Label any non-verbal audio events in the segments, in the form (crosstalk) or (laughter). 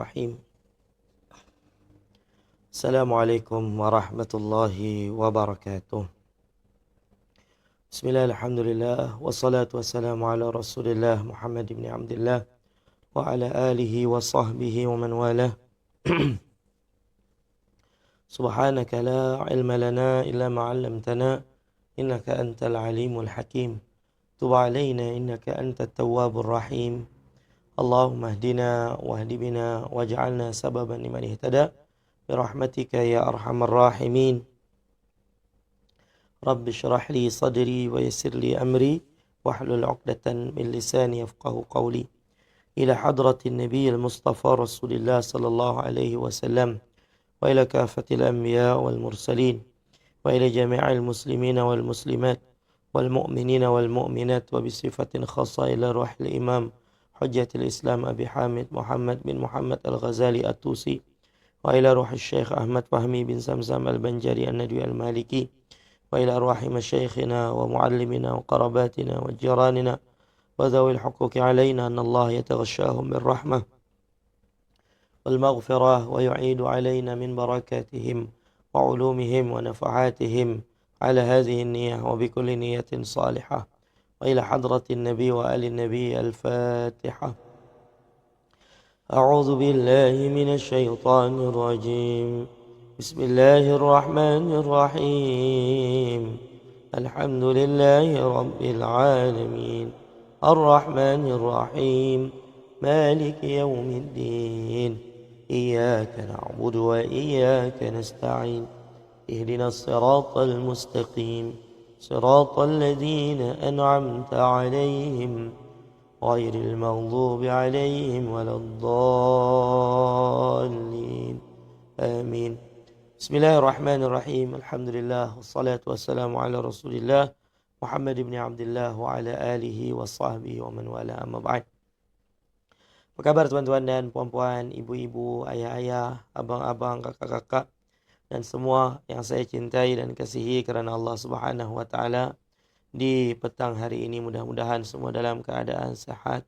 الرحيم. السلام عليكم ورحمة الله وبركاته. بسم الله الحمد لله والصلاة والسلام على رسول الله محمد بن عبد الله وعلى آله وصحبه ومن والاه. (clears throat) سبحانك لا علم لنا إلا ما علمتنا إنك أنت العليم الحكيم. تب علينا إنك أنت التواب الرحيم. Allahumma hdina wahdi bina waj'alna sababan liman ihtada. برحمتك يا أرحم الراحمين رب اشرح لي صدري ويسر لي أمري واحلل عقدة من لساني يفقه قولي إلى حضرة النبي المصطفى رسول الله صلى الله عليه وسلم وإلى كافة الأنبياء والمرسلين وإلى جميع المسلمين والمسلمات والمؤمنين والمؤمنات وبصفة خاصة إلى روح الإمام حجة الإسلام أبي حامد محمد بن محمد الغزالي التوسي وإلى روح الشيخ أحمد فهمي بن زمزم البنجري الندوي المالكي وإلى أرواح مشايخنا ومعلمنا وقرباتنا وجيراننا وذوي الحقوق علينا أن الله يتغشاهم بالرحمة والمغفرة ويعيد علينا من بركاتهم وعلومهم ونفعاتهم على هذه النية وبكل نية صالحة. وإلى حضرة النبي وآل النبي الفاتحة. أعوذ بالله من الشيطان الرجيم. بسم الله الرحمن الرحيم. الحمد لله رب العالمين. الرحمن الرحيم. مالك يوم الدين. إياك نعبد وإياك نستعين. اهدنا الصراط المستقيم. صراط الذين أنعمت عليهم غير المغضوب عليهم ولا الضالين. آمين. بسم الله الرحمن الرحيم. الحمد لله والصلاة والسلام على رسول الله محمد بن عبد الله وعلى آله وصحبه ومن والاه. أما بعد Apa khabar tuan-tuan dan puan-puan, ibu-ibu, ayah-ayah, abang-abang, kakak-kakak? Dan semua yang saya cintai dan kasihi kerana Allah Subhanahu wa taala di petang hari ini. Mudah-mudahan semua dalam keadaan sehat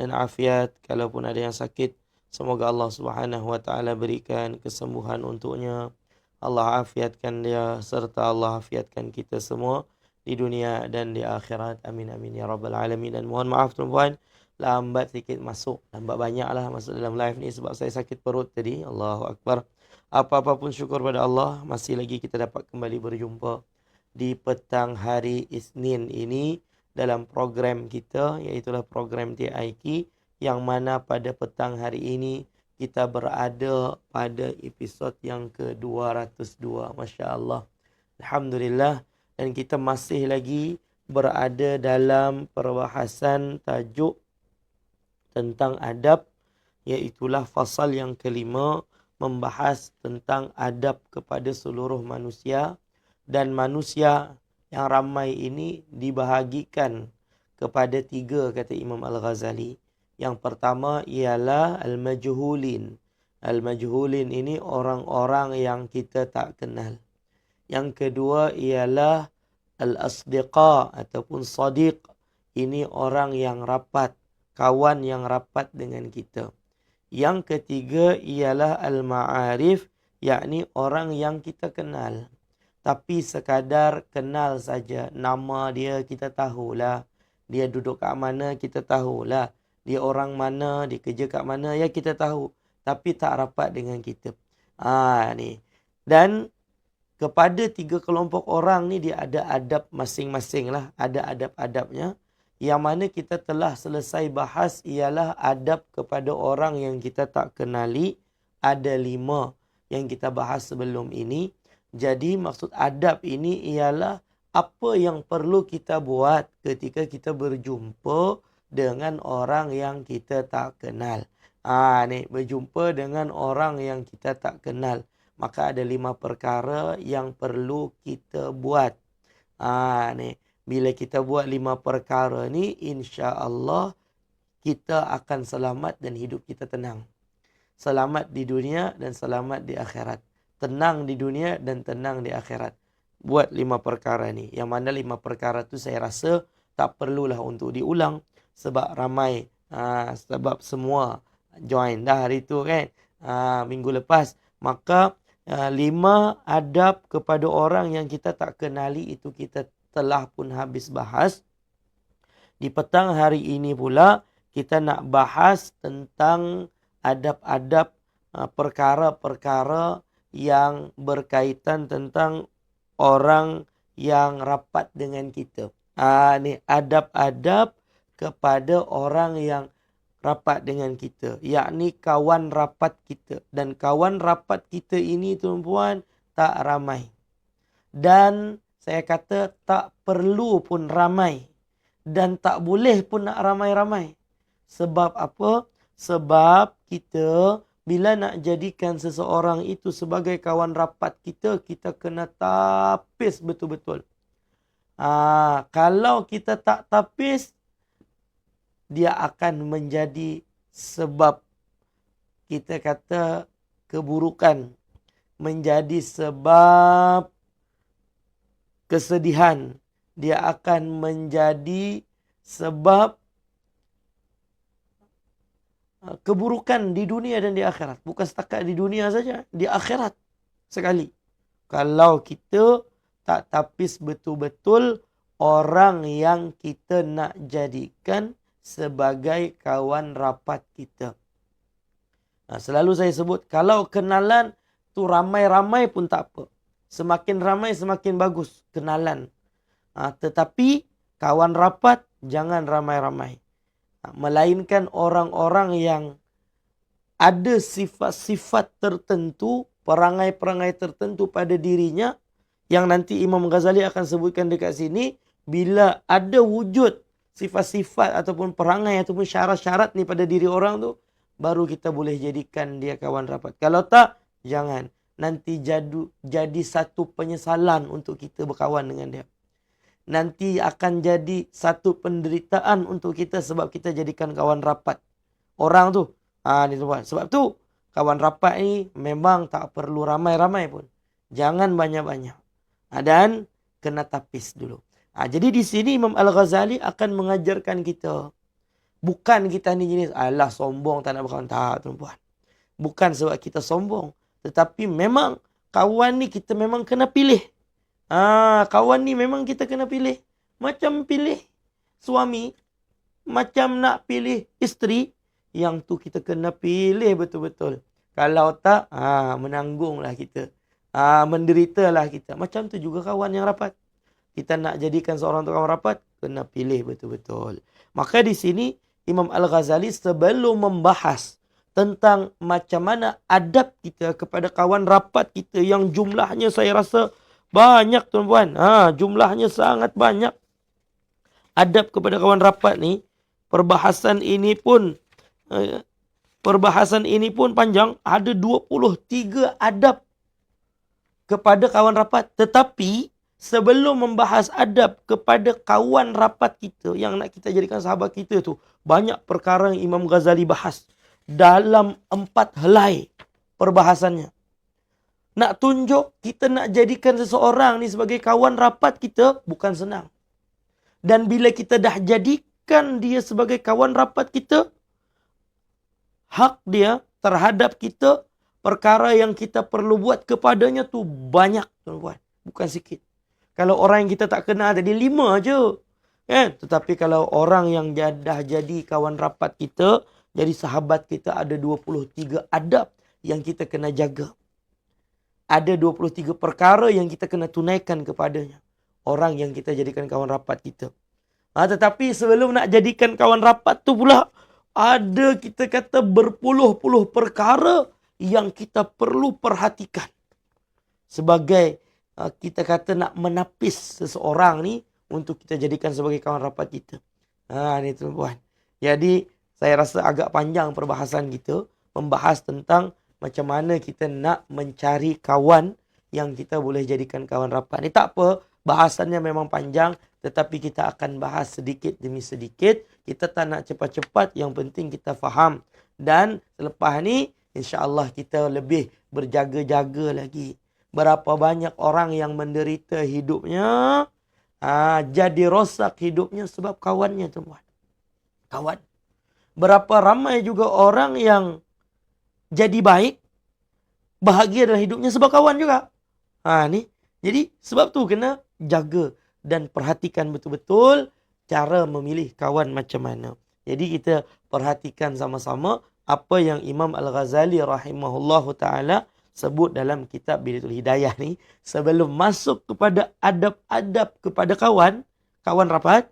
dan afiat. Kalaupun ada yang sakit semoga Allah Subhanahu wa taala berikan kesembuhan untuknya. Allah afiatkan dia serta Allah afiatkan kita semua di dunia dan di akhirat. Amin amin ya rabbal alamin. Dan mohon maaf tuan-tuan lambat sikit masuk. Lambat banyaklah masuk dalam live ni sebab saya sakit perut tadi. Allahu akbar. Apa-apa pun syukur pada Allah. Masih lagi kita dapat kembali berjumpa di petang hari Isnin ini dalam program kita iaitu program TIK yang mana pada petang hari ini kita berada pada episod yang ke-202 masya-Allah alhamdulillah dan kita masih lagi berada dalam perbahasan tajuk tentang adab iaitu fasal yang kelima membahas tentang adab kepada seluruh manusia dan manusia yang ramai ini dibahagikan kepada tiga kata Imam Al-Ghazali. Yang pertama ialah al-majhulin. Al-majhulin ini orang-orang yang kita tak kenal. Yang kedua ialah al-asdiqa ataupun sadiq. Ini orang yang rapat, kawan yang rapat dengan kita. Yang ketiga ialah al-ma'arif, yakni orang yang kita kenal. Tapi sekadar kenal saja. Nama dia kita tahulah. Dia duduk kat mana kita tahulah. Dia orang mana dia kerja kat mana ya kita tahu. Tapi tak rapat dengan kita. Ha ni. Dan kepada tiga kelompok orang ni dia ada adab masing-masing lah ada adab-adabnya yang mana kita telah selesai bahas ialah adab kepada orang yang kita tak kenali ada lima yang kita bahas sebelum ini jadi maksud adab ini ialah apa yang perlu kita buat ketika kita berjumpa dengan orang yang kita tak kenal. Ah ha, ni berjumpa dengan orang yang kita tak kenal. Maka ada lima perkara yang perlu kita buat. Ha, ni bila kita buat lima perkara ni insya-Allah kita akan selamat dan hidup kita tenang. Selamat di dunia dan selamat di akhirat tenang di dunia dan tenang di akhirat. Buat lima perkara ni. Yang mana lima perkara tu saya rasa tak perlulah untuk diulang. Sebab ramai. Ha, sebab semua join dah hari tu kan. Ha, minggu lepas. Maka uh, lima adab kepada orang yang kita tak kenali itu kita telah pun habis bahas. Di petang hari ini pula kita nak bahas tentang adab-adab uh, perkara-perkara yang berkaitan tentang orang yang rapat dengan kita. Ah ni adab-adab kepada orang yang rapat dengan kita, yakni kawan rapat kita dan kawan rapat kita ini tuan-puan tak ramai. Dan saya kata tak perlu pun ramai dan tak boleh pun nak ramai-ramai. Sebab apa? Sebab kita bila nak jadikan seseorang itu sebagai kawan rapat kita, kita kena tapis betul-betul. Ah, kalau kita tak tapis, dia akan menjadi sebab. Kita kata keburukan menjadi sebab kesedihan. Dia akan menjadi sebab uh, keburukan di dunia dan di akhirat. Bukan setakat di dunia saja di akhirat sekali. Kalau kita tak tapis betul-betul orang yang kita nak jadikan sebagai kawan rapat kita. Nah, selalu saya sebut, kalau kenalan tu ramai-ramai pun tak apa. Semakin ramai semakin bagus kenalan. Nah, tetapi kawan rapat jangan ramai-ramai. Nah, melainkan orang-orang yang ada sifat-sifat tertentu, perangai-perangai tertentu pada dirinya yang nanti Imam Ghazali akan sebutkan dekat sini bila ada wujud sifat-sifat ataupun perangai ataupun syarat-syarat ni pada diri orang tu baru kita boleh jadikan dia kawan rapat. Kalau tak, jangan. Nanti jadu, jadi satu penyesalan untuk kita berkawan dengan dia. Nanti akan jadi satu penderitaan untuk kita sebab kita jadikan kawan rapat. Orang tu. Ha, ni tuan. Sebab tu, kawan rapat ni memang tak perlu ramai-ramai pun. Jangan banyak-banyak. Ha, dan kena tapis dulu. Ha, jadi di sini Imam Al-Ghazali akan mengajarkan kita. Bukan kita ni jenis, alah sombong tak nak berkawan. Tak, tuan-puan. Bukan sebab kita sombong. Tetapi memang kawan ni kita memang kena pilih. Ha, kawan ni memang kita kena pilih. Macam pilih suami. Macam nak pilih isteri. Yang tu kita kena pilih betul-betul. Kalau tak, ha, menanggunglah kita. Ha, menderitalah kita. Macam tu juga kawan yang rapat kita nak jadikan seorang tukang rapat, kena pilih betul-betul. Maka di sini Imam Al-Ghazali sebelum membahas tentang macam mana adab kita kepada kawan rapat kita yang jumlahnya saya rasa banyak tuan-puan. Ha, jumlahnya sangat banyak. Adab kepada kawan rapat ni, perbahasan ini pun eh, perbahasan ini pun panjang, ada 23 adab kepada kawan rapat. Tetapi sebelum membahas adab kepada kawan rapat kita yang nak kita jadikan sahabat kita tu banyak perkara yang Imam Ghazali bahas dalam empat helai perbahasannya. Nak tunjuk kita nak jadikan seseorang ni sebagai kawan rapat kita bukan senang. Dan bila kita dah jadikan dia sebagai kawan rapat kita hak dia terhadap kita perkara yang kita perlu buat kepadanya tu banyak tuan-tuan. Bukan sikit kalau orang yang kita tak kenal tadi lima je. Kan? Tetapi kalau orang yang dah jadi kawan rapat kita, jadi sahabat kita ada 23 adab yang kita kena jaga. Ada 23 perkara yang kita kena tunaikan kepadanya. Orang yang kita jadikan kawan rapat kita. Ha, tetapi sebelum nak jadikan kawan rapat tu pula, ada kita kata berpuluh-puluh perkara yang kita perlu perhatikan. Sebagai kita kata nak menapis seseorang ni untuk kita jadikan sebagai kawan rapat kita. Ha ni tuan-puan. Jadi saya rasa agak panjang perbahasan kita membahas tentang macam mana kita nak mencari kawan yang kita boleh jadikan kawan rapat. Ni tak apa, bahasannya memang panjang tetapi kita akan bahas sedikit demi sedikit. Kita tak nak cepat-cepat, yang penting kita faham. Dan selepas ni insya-Allah kita lebih berjaga-jaga lagi berapa banyak orang yang menderita hidupnya ha, jadi rosak hidupnya sebab kawannya tuan kawan Berapa ramai juga orang yang jadi baik, bahagia dalam hidupnya sebab kawan juga. Ha ni. Jadi sebab tu kena jaga dan perhatikan betul-betul cara memilih kawan macam mana. Jadi kita perhatikan sama-sama apa yang Imam Al-Ghazali rahimahullahu taala sebut dalam kitab Bidatul Hidayah ni sebelum masuk kepada adab-adab kepada kawan, kawan rapat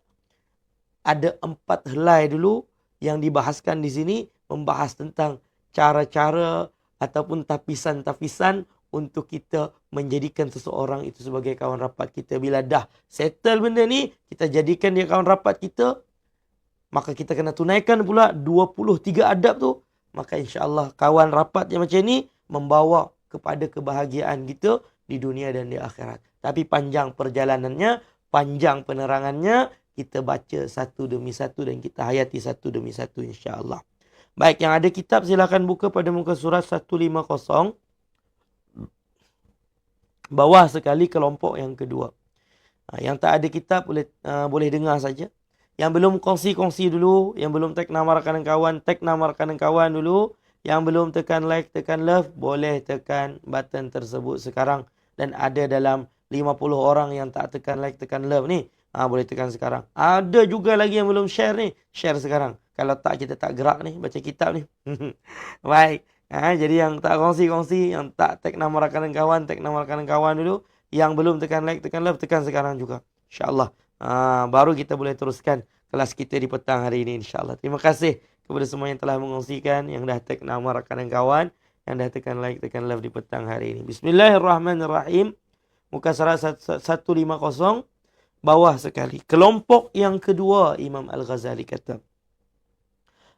ada empat helai dulu yang dibahaskan di sini membahas tentang cara-cara ataupun tapisan-tapisan untuk kita menjadikan seseorang itu sebagai kawan rapat kita. Bila dah settle benda ni, kita jadikan dia kawan rapat kita, maka kita kena tunaikan pula 23 adab tu. Maka insya-Allah kawan rapat yang macam ni membawa kepada kebahagiaan kita di dunia dan di akhirat. Tapi panjang perjalanannya, panjang penerangannya, kita baca satu demi satu dan kita hayati satu demi satu insya-Allah. Baik, yang ada kitab silakan buka pada muka surat 150. Bawah sekali kelompok yang kedua. Ha, yang tak ada kitab boleh uh, boleh dengar saja. Yang belum kongsi-kongsi dulu, yang belum tag nama rakan kawan, tag nama rakan kawan dulu. Yang belum tekan like, tekan love, boleh tekan button tersebut sekarang. Dan ada dalam 50 orang yang tak tekan like, tekan love ni. Ha, boleh tekan sekarang. Ada juga lagi yang belum share ni. Share sekarang. Kalau tak kita tak gerak ni. Baca kitab ni. (laughs) Baik. Ha, jadi yang tak kongsi-kongsi. Yang tak tag nama rakan dan kawan. Tag nama rakan dan kawan dulu. Yang belum tekan like, tekan love. Tekan sekarang juga. InsyaAllah. Ha, baru kita boleh teruskan kelas kita di petang hari ini. InsyaAllah. Terima kasih kepada semua yang telah mengongsikan. Yang dah tag nama rakan dan kawan. Yang dah tekan like, tekan love di petang hari ini. Bismillahirrahmanirrahim. Muka surat 150 bawah sekali. Kelompok yang kedua Imam Al-Ghazali kata.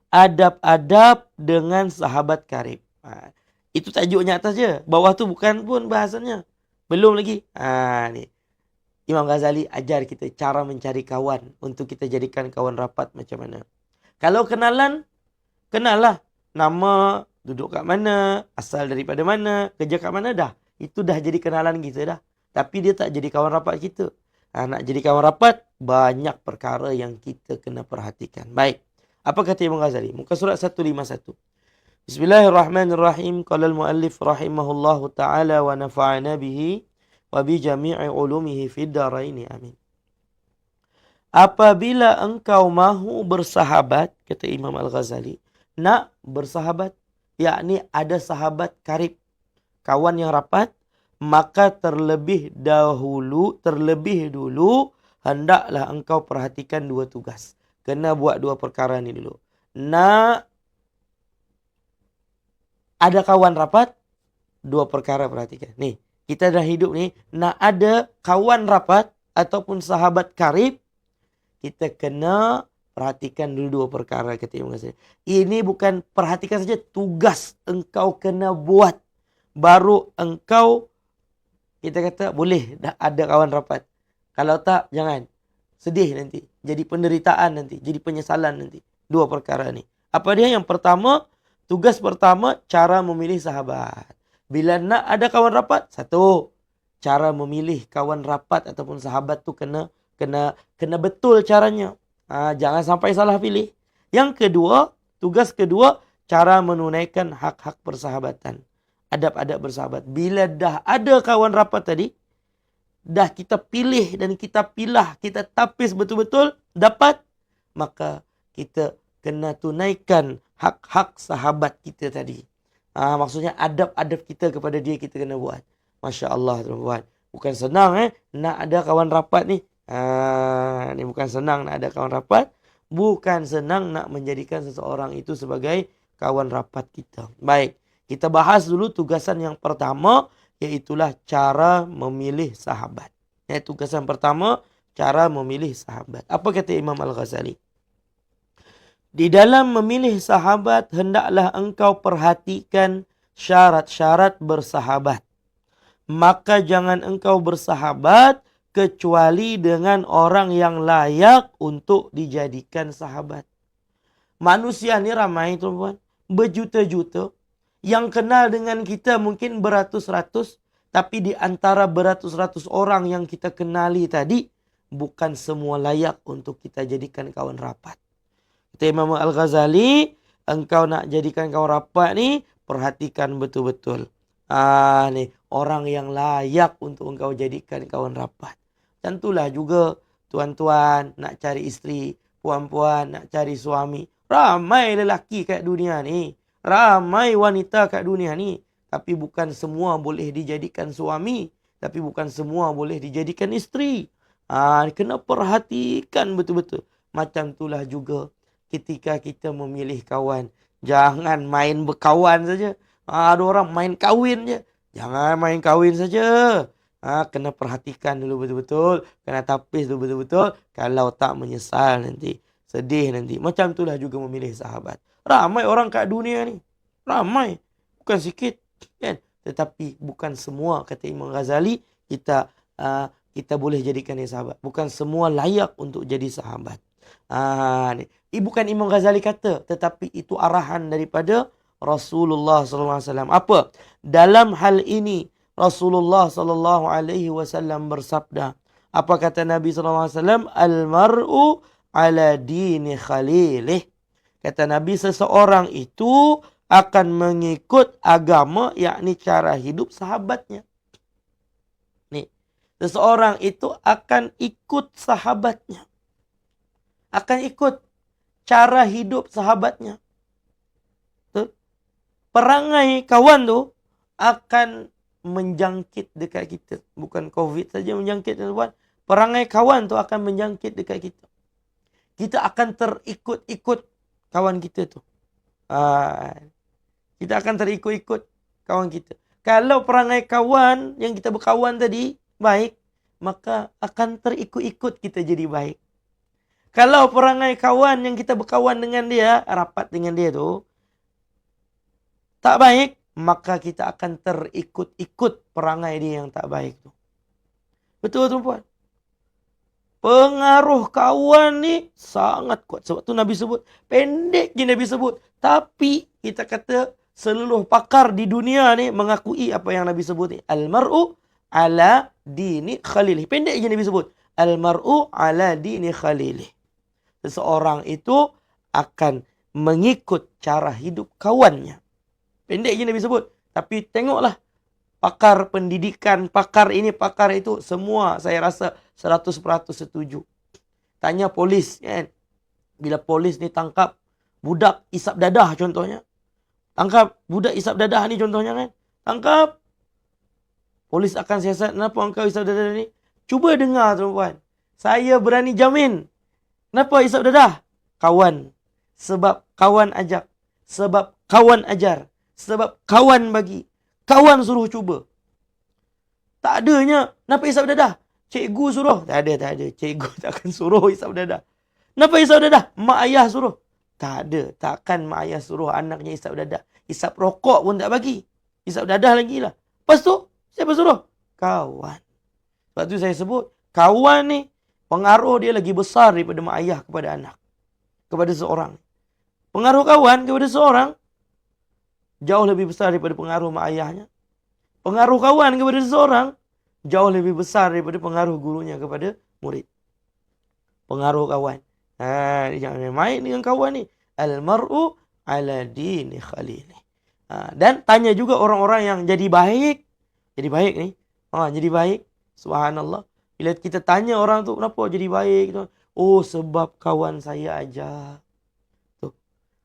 Adab-adab dengan sahabat karib. Ha, itu tajuknya atas je. Bawah tu bukan pun bahasanya. Belum lagi. Ha, ni. Imam Ghazali ajar kita cara mencari kawan. Untuk kita jadikan kawan rapat macam mana. Kalau kenalan, kenallah. Nama, duduk kat mana, asal daripada mana, kerja kat mana dah. Itu dah jadi kenalan kita dah. Tapi dia tak jadi kawan rapat kita ha, nak jadi kawan rapat, banyak perkara yang kita kena perhatikan. Baik. Apa kata Imam Ghazali? Muka surat 151. Bismillahirrahmanirrahim. Qala al-muallif rahimahullahu taala wa nafa'ana bihi wa bi jami'i ulumihi fid dharain. Amin. Apabila engkau mahu bersahabat, kata Imam Al-Ghazali, nak bersahabat, yakni ada sahabat karib, kawan yang rapat, maka terlebih dahulu terlebih dulu hendaklah engkau perhatikan dua tugas. Kena buat dua perkara ni dulu. Nak ada kawan rapat dua perkara perhatikan. Ni kita dah hidup ni nak ada kawan rapat ataupun sahabat karib kita kena perhatikan dulu dua perkara kata Imam Ghazali ini bukan perhatikan saja tugas engkau kena buat baru engkau kita kata boleh dah ada kawan rapat. Kalau tak, jangan. Sedih nanti. Jadi penderitaan nanti. Jadi penyesalan nanti. Dua perkara ni. Apa dia? Yang pertama, tugas pertama, cara memilih sahabat. Bila nak ada kawan rapat, satu. Cara memilih kawan rapat ataupun sahabat tu kena kena kena betul caranya. Ha, jangan sampai salah pilih. Yang kedua, tugas kedua, cara menunaikan hak-hak persahabatan adab-adab bersahabat. Bila dah ada kawan rapat tadi, dah kita pilih dan kita pilah, kita tapis betul-betul, dapat, maka kita kena tunaikan hak-hak sahabat kita tadi. Ha, maksudnya adab-adab kita kepada dia kita kena buat. Masya Allah tuan-tuan. Bukan senang eh, nak ada kawan rapat ni. Ha, ni bukan senang nak ada kawan rapat. Bukan senang nak menjadikan seseorang itu sebagai kawan rapat kita. Baik. Kita bahas dulu tugasan yang pertama iaitulah cara memilih sahabat. Ya, tugasan pertama cara memilih sahabat. Apa kata Imam Al-Ghazali? Di dalam memilih sahabat hendaklah engkau perhatikan syarat-syarat bersahabat. Maka jangan engkau bersahabat kecuali dengan orang yang layak untuk dijadikan sahabat. Manusia ni ramai tuan-tuan. Berjuta-juta yang kenal dengan kita mungkin beratus-ratus. Tapi di antara beratus-ratus orang yang kita kenali tadi. Bukan semua layak untuk kita jadikan kawan rapat. Kata Imam Al-Ghazali, engkau nak jadikan kawan rapat ni, perhatikan betul-betul. Ah ni orang yang layak untuk engkau jadikan kawan rapat. Tentulah juga tuan-tuan nak cari isteri, puan-puan nak cari suami. Ramai lelaki kat dunia ni. Ramai wanita kat dunia ni. Tapi bukan semua boleh dijadikan suami. Tapi bukan semua boleh dijadikan isteri. Ah, kena perhatikan betul-betul. Macam itulah juga ketika kita memilih kawan. Jangan main berkawan saja. Ha, ada orang main kahwin je. Jangan main kahwin saja. Ha, kena perhatikan dulu betul-betul. Kena tapis dulu betul-betul. Kalau tak menyesal nanti. Sedih nanti. Macam itulah juga memilih sahabat. Ramai orang kat dunia ni. Ramai. Bukan sikit. Kan? Tetapi bukan semua kata Imam Ghazali. Kita uh, kita boleh jadikan dia sahabat. Bukan semua layak untuk jadi sahabat. Ha, ni. Bukan Imam Ghazali kata. Tetapi itu arahan daripada Rasulullah SAW. Apa? Dalam hal ini Rasulullah SAW bersabda. Apa kata Nabi SAW? Al-mar'u ala dini khalilih. Kata Nabi seseorang itu akan mengikut agama yakni cara hidup sahabatnya. Ni, seseorang itu akan ikut sahabatnya akan ikut cara hidup sahabatnya. Perangai kawan tu akan menjangkit dekat kita. Bukan COVID saja menjangkit tuan. Perangai kawan tu akan menjangkit dekat kita. Kita akan terikut-ikut kawan kita tu. Ha. Kita akan terikut-ikut kawan kita. Kalau perangai kawan yang kita berkawan tadi baik, maka akan terikut-ikut kita jadi baik. Kalau perangai kawan yang kita berkawan dengan dia, rapat dengan dia tu, tak baik, maka kita akan terikut-ikut perangai dia yang tak baik tu. Betul tu puan? Pengaruh kawan ni sangat kuat. Sebab tu Nabi sebut, pendek je Nabi sebut. Tapi kita kata seluruh pakar di dunia ni mengakui apa yang Nabi sebut ni. Al-mar'u ala dini khalilih. Pendek je Nabi sebut. Al-mar'u ala dini khalilih seseorang itu akan mengikut cara hidup kawannya. Pendek je Nabi sebut. Tapi tengoklah pakar pendidikan, pakar ini, pakar itu. Semua saya rasa 100% setuju. Tanya polis kan. Bila polis ni tangkap budak isap dadah contohnya. Tangkap budak isap dadah ni contohnya kan. Tangkap. Polis akan siasat kenapa engkau isap dadah ni. Cuba dengar tuan-tuan. Saya berani jamin Kenapa isap dadah? Kawan. Sebab kawan ajak. Sebab kawan ajar. Sebab kawan bagi. Kawan suruh cuba. Tak adanya. Kenapa isap dadah? Cikgu suruh. Tak ada, tak ada. Cikgu (laughs) tak akan suruh isap dadah. Kenapa isap dadah? Mak ayah suruh. Tak ada. Takkan mak ayah suruh anaknya isap dadah. Isap rokok pun tak bagi. Isap dadah lagi lah. Lepas tu, siapa suruh? Kawan. Sebab tu saya sebut, kawan ni Pengaruh dia lagi besar daripada mak ayah kepada anak. Kepada seorang. Pengaruh kawan kepada seorang. Jauh lebih besar daripada pengaruh mak ayahnya. Pengaruh kawan kepada seorang. Jauh lebih besar daripada pengaruh gurunya kepada murid. Pengaruh kawan. Ha, jangan main dengan kawan ni. Al-mar'u ala dini khalili. Ha, dan tanya juga orang-orang yang jadi baik. Jadi baik ni. Ha, jadi baik. Subhanallah. Bila kita tanya orang tu kenapa jadi baik. Oh sebab kawan saya aja. Tu.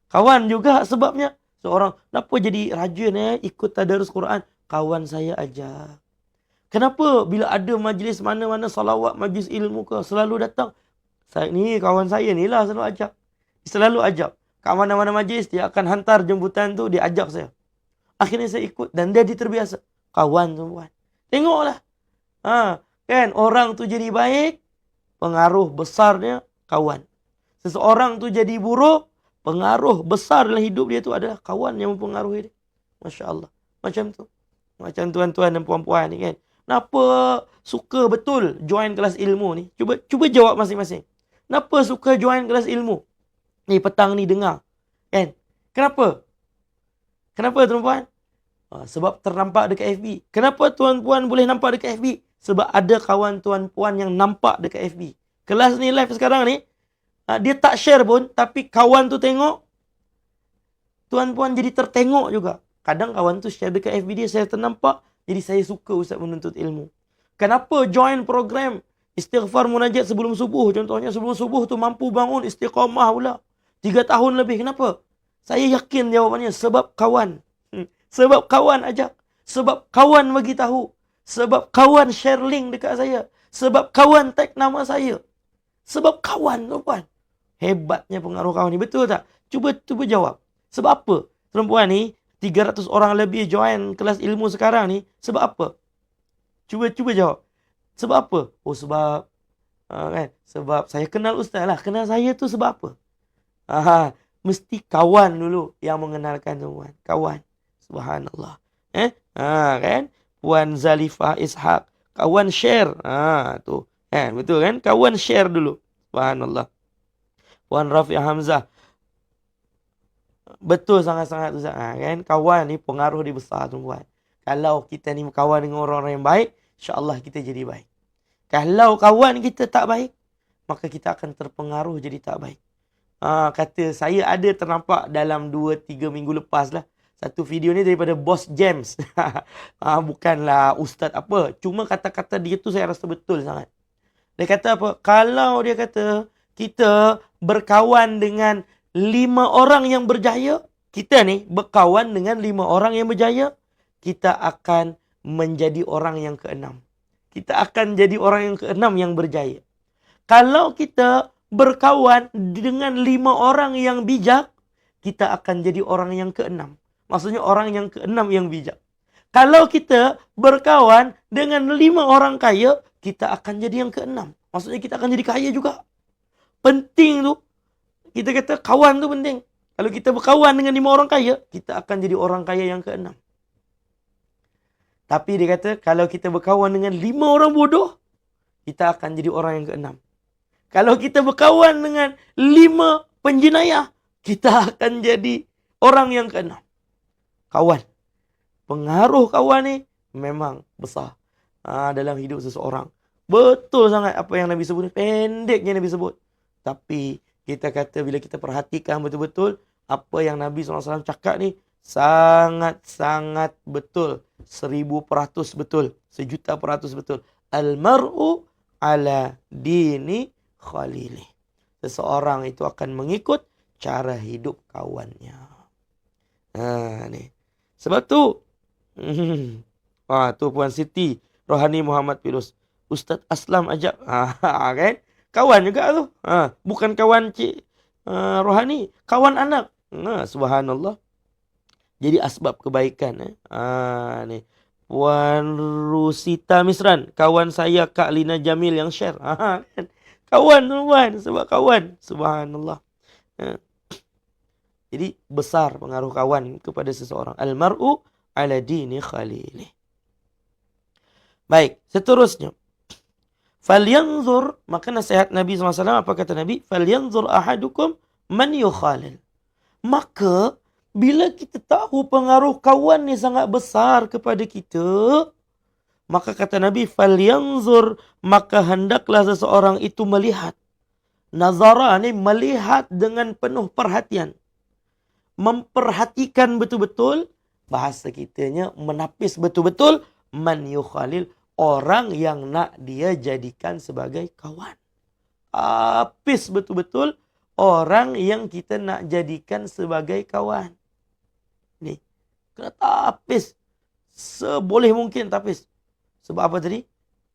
Kawan juga sebabnya seorang kenapa jadi rajin eh ikut tadarus Quran kawan saya aja. Kenapa bila ada majlis mana-mana salawat majlis ilmu ke selalu datang saya ni kawan saya ni lah selalu ajak. Selalu ajak. Kat mana-mana majlis dia akan hantar jemputan tu dia ajak saya. Akhirnya saya ikut dan dia terbiasa. Kawan buat. Tengoklah. Ha, Kan orang tu jadi baik, pengaruh besarnya kawan. Seseorang tu jadi buruk, pengaruh besar dalam hidup dia tu adalah kawan yang mempengaruhi dia. Masya Allah. Macam tu. Macam tuan-tuan dan puan-puan ni kan. Kenapa suka betul join kelas ilmu ni? Cuba cuba jawab masing-masing. Kenapa suka join kelas ilmu? Ni petang ni dengar. Kan? Kenapa? Kenapa tuan-puan? Ha, sebab ternampak dekat FB. Kenapa tuan-puan boleh nampak dekat FB? Sebab ada kawan tuan puan yang nampak dekat FB. Kelas ni live sekarang ni. Ha, dia tak share pun, tapi kawan tu tengok. Tuan puan jadi tertengok juga. Kadang kawan tu share dekat FB dia, saya ternampak. Jadi saya suka Ustaz menuntut ilmu. Kenapa join program istighfar munajat sebelum subuh? Contohnya sebelum subuh tu mampu bangun istiqamah pula. Tiga tahun lebih. Kenapa? Saya yakin jawapannya sebab kawan. Hmm. Sebab kawan ajak. Sebab kawan bagi tahu. Sebab kawan share link dekat saya. Sebab kawan tag nama saya. Sebab kawan tuan Hebatnya pengaruh kawan ni. Betul tak? Cuba cuba jawab. Sebab apa? Perempuan ni 300 orang lebih join kelas ilmu sekarang ni. Sebab apa? Cuba cuba jawab. Sebab apa? Oh sebab uh, kan? Sebab saya kenal ustaz lah. Kenal saya tu sebab apa? Aha, mesti kawan dulu yang mengenalkan tuan. Kawan. Subhanallah. Eh? Ha, kan? Puan Zalifah Ishaq. Kawan share. Ha, tu. Eh, betul kan? Kawan share dulu. Subhanallah. Puan Rafi Hamzah. Betul sangat-sangat Ustaz. Ha, kan? Kawan ni pengaruh dia besar tuan. Kalau kita ni kawan dengan orang-orang yang baik, insyaAllah kita jadi baik. Kalau kawan kita tak baik, maka kita akan terpengaruh jadi tak baik. Ha, kata saya ada ternampak dalam 2-3 minggu lepas lah. Satu video ni daripada Boss James. (laughs) ha, bukanlah ustaz apa. Cuma kata-kata dia tu saya rasa betul sangat. Dia kata apa? Kalau dia kata kita berkawan dengan lima orang yang berjaya. Kita ni berkawan dengan lima orang yang berjaya. Kita akan menjadi orang yang keenam. Kita akan jadi orang yang keenam yang berjaya. Kalau kita berkawan dengan lima orang yang bijak, kita akan jadi orang yang keenam. Maksudnya orang yang keenam yang bijak. Kalau kita berkawan dengan lima orang kaya, kita akan jadi yang keenam. Maksudnya kita akan jadi kaya juga. Penting tu. Kita kata kawan tu penting. Kalau kita berkawan dengan lima orang kaya, kita akan jadi orang kaya yang keenam. Tapi dia kata, kalau kita berkawan dengan lima orang bodoh, kita akan jadi orang yang keenam. Kalau kita berkawan dengan lima penjenayah, kita akan jadi orang yang keenam kawan. Pengaruh kawan ni memang besar ha, dalam hidup seseorang. Betul sangat apa yang Nabi sebut. Pendeknya Nabi sebut. Tapi kita kata bila kita perhatikan betul-betul apa yang Nabi SAW cakap ni sangat-sangat betul. Seribu peratus betul. Sejuta peratus betul. Al-mar'u ala dini khalili. Seseorang itu akan mengikut cara hidup kawannya. Ha, ni. Sebab tu ah (laughs) tu puan Siti Rohani Muhammad Firuz. Ustaz Aslam ajak. (laughs) Ha kan? Kawan juga tu. Ha bukan kawan cik uh, Rohani, kawan anak. Ha subhanallah. Jadi asbab kebaikan eh. Ha ni. Puan Rusita Misran, kawan saya Kak Lina Jamil yang share. Ha kan? Kawan tuan sebab kawan. Subhanallah. Ha. Jadi besar pengaruh kawan kepada seseorang. Al-mar'u ala dini khalili. Baik, seterusnya. Falyanzur, maka nasihat Nabi SAW apa kata Nabi? Falyanzur ahadukum man yukhalil. Maka bila kita tahu pengaruh kawan ni sangat besar kepada kita, maka kata Nabi falyanzur, maka hendaklah seseorang itu melihat. Nazara ni melihat dengan penuh perhatian memperhatikan betul-betul bahasa kitanya menapis betul-betul man yukhalil orang yang nak dia jadikan sebagai kawan. Tapis betul-betul orang yang kita nak jadikan sebagai kawan. Ni. Kena tapis. Seboleh mungkin tapis. Sebab apa tadi?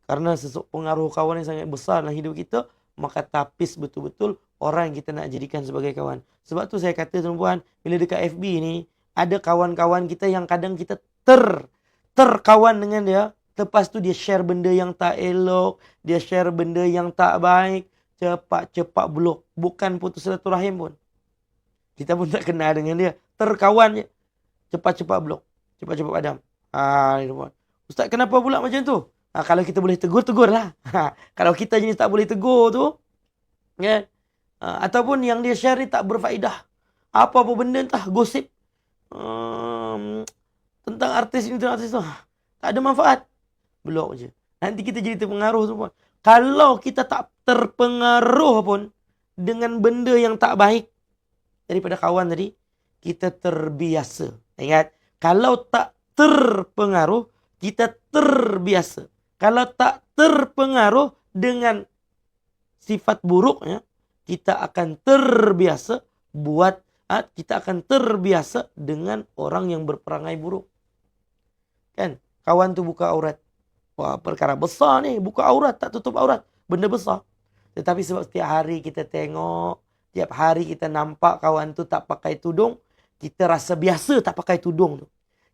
Karena sesuatu pengaruh kawan yang sangat besar dalam hidup kita, maka tapis betul-betul orang yang kita nak jadikan sebagai kawan. Sebab tu saya kata tuan-puan, bila dekat FB ni, ada kawan-kawan kita yang kadang kita ter terkawan dengan dia. Lepas tu dia share benda yang tak elok, dia share benda yang tak baik, cepat-cepat blok. Bukan putus silaturahim pun. Kita pun tak kenal dengan dia. Terkawan je. Cepat-cepat blok. Cepat-cepat padam. Ha. Ustaz kenapa pula macam tu? Ha, kalau kita boleh tegur, tegur lah. Ha, kalau kita jenis tak boleh tegur tu, kan? Ha, ataupun yang dia share ni tak berfaedah. Apa-apa benda entah, gosip. Um, tentang artis ini, tentang artis tu. Ha, tak ada manfaat. Blok je. Nanti kita jadi terpengaruh pun. Kalau kita tak terpengaruh pun, dengan benda yang tak baik daripada kawan tadi, kita terbiasa. Ingat, kalau tak terpengaruh, kita terbiasa. Kalau tak terpengaruh dengan sifat buruknya, kita akan terbiasa buat ah, kita akan terbiasa dengan orang yang berperangai buruk. Kan? Kawan tu buka aurat. Wah, perkara besar ni, buka aurat tak tutup aurat. Benda besar. Tetapi sebab setiap hari kita tengok, tiap hari kita nampak kawan tu tak pakai tudung, kita rasa biasa tak pakai tudung tu.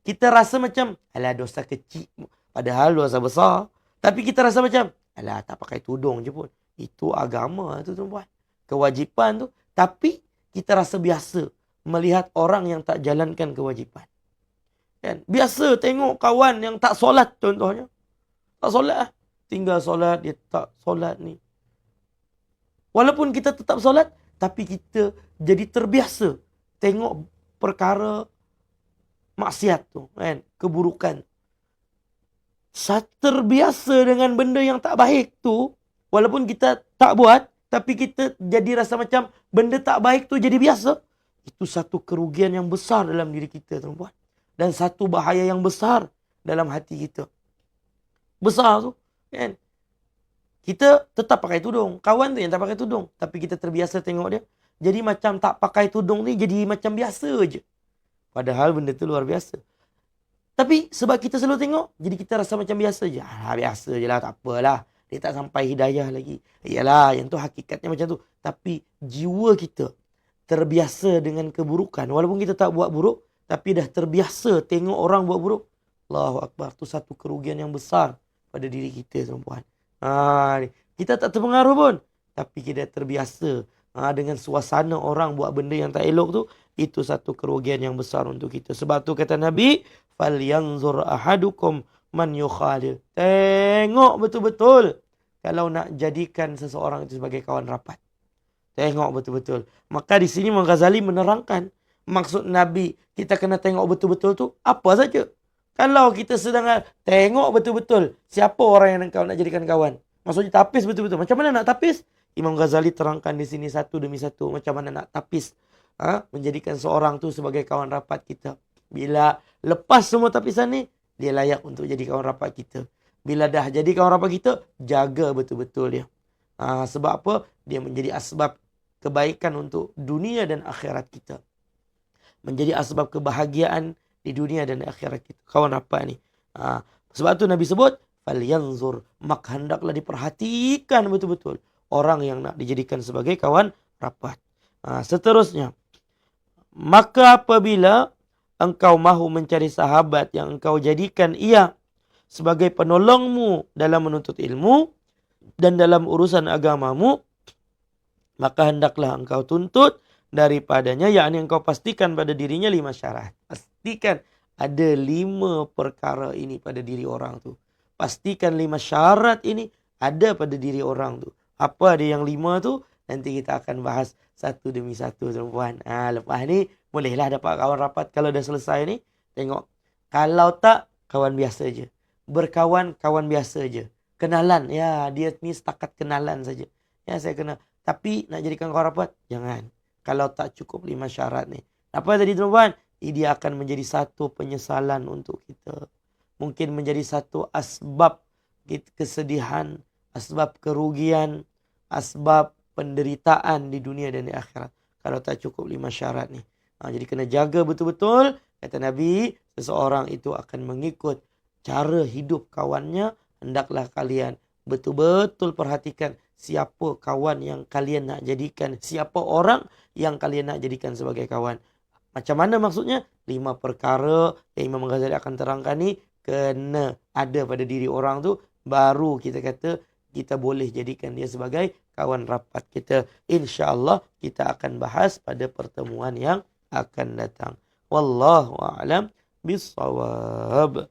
Kita rasa macam, alah dosa kecil. Padahal dosa besar. Tapi kita rasa macam, alah tak pakai tudung je pun. Itu agama tu tuan-puan. Kewajipan tu. Tapi kita rasa biasa melihat orang yang tak jalankan kewajipan. Kan? Biasa tengok kawan yang tak solat contohnya. Tak solat lah. Tinggal solat, dia tak solat ni. Walaupun kita tetap solat, tapi kita jadi terbiasa tengok perkara maksiat tu, kan? Keburukan. Saya terbiasa dengan benda yang tak baik tu, walaupun kita tak buat, tapi kita jadi rasa macam benda tak baik tu jadi biasa. Itu satu kerugian yang besar dalam diri kita, tuan-puan. Dan satu bahaya yang besar dalam hati kita. Besar tu, kan? Kita tetap pakai tudung. Kawan tu yang tak pakai tudung. Tapi kita terbiasa tengok dia. Jadi macam tak pakai tudung ni jadi macam biasa je. Padahal benda tu luar biasa. Tapi sebab kita selalu tengok, jadi kita rasa macam biasa je. Ah, biasa je lah, tak apalah. Dia tak sampai hidayah lagi. Yalah, yang tu hakikatnya macam tu. Tapi jiwa kita terbiasa dengan keburukan. Walaupun kita tak buat buruk, tapi dah terbiasa tengok orang buat buruk. Allahu Akbar. Tu satu kerugian yang besar pada diri kita, tuan-puan. Ha, kita tak terpengaruh pun. Tapi kita terbiasa ha, dengan suasana orang buat benda yang tak elok tu. Itu satu kerugian yang besar untuk kita. Sebab tu kata Nabi. فَلْيَنْظُرْ أَحَدُكُمْ مَنْ يُخَالِلْ Tengok betul-betul. Kalau nak jadikan seseorang itu sebagai kawan rapat. Tengok betul-betul. Maka di sini Imam Ghazali menerangkan. Maksud Nabi kita kena tengok betul-betul tu apa saja. Kalau kita sedang tengok betul-betul siapa orang yang kau nak jadikan kawan. Maksudnya tapis betul-betul. Macam mana nak tapis? Imam Ghazali terangkan di sini satu demi satu macam mana nak tapis. Ha? Menjadikan seorang tu sebagai kawan rapat kita. Bila lepas semua tapisan ni, dia layak untuk jadi kawan rapat kita. Bila dah jadi kawan rapat kita, jaga betul-betul dia. Ha, sebab apa? Dia menjadi asbab kebaikan untuk dunia dan akhirat kita. Menjadi asbab kebahagiaan di dunia dan di akhirat kita. Kawan apa ni? Ha, sebab tu Nabi sebut, falyanzur, maka hendaklah diperhatikan betul-betul orang yang nak dijadikan sebagai kawan rapat. Ha, seterusnya, maka apabila engkau mahu mencari sahabat yang engkau jadikan ia sebagai penolongmu dalam menuntut ilmu dan dalam urusan agamamu, maka hendaklah engkau tuntut daripadanya yakni engkau pastikan pada dirinya lima syarat. Pastikan ada lima perkara ini pada diri orang tu. Pastikan lima syarat ini ada pada diri orang tu. Apa ada yang lima tu? Nanti kita akan bahas satu demi satu tuan-puan. Ha, lepas ni bolehlah dapat kawan rapat kalau dah selesai ni. Tengok. Kalau tak, kawan biasa je. Berkawan, kawan biasa je. Kenalan. Ya, dia ni setakat kenalan saja. Ya, saya kenal. Tapi nak jadikan kawan rapat? Jangan kalau tak cukup lima syarat ni. Apa tadi tuan-tuan? Dia akan menjadi satu penyesalan untuk kita. Mungkin menjadi satu asbab kesedihan, asbab kerugian, asbab penderitaan di dunia dan di akhirat. Kalau tak cukup lima syarat ni. Ha, jadi kena jaga betul-betul. Kata Nabi, seseorang itu akan mengikut cara hidup kawannya. Hendaklah kalian betul-betul perhatikan siapa kawan yang kalian nak jadikan, siapa orang yang kalian nak jadikan sebagai kawan. Macam mana maksudnya? Lima perkara yang Imam Ghazali akan terangkan ni kena ada pada diri orang tu baru kita kata kita boleh jadikan dia sebagai kawan rapat kita. InsyaAllah kita akan bahas pada pertemuan yang akan datang. Wallahu a'lam bisawab.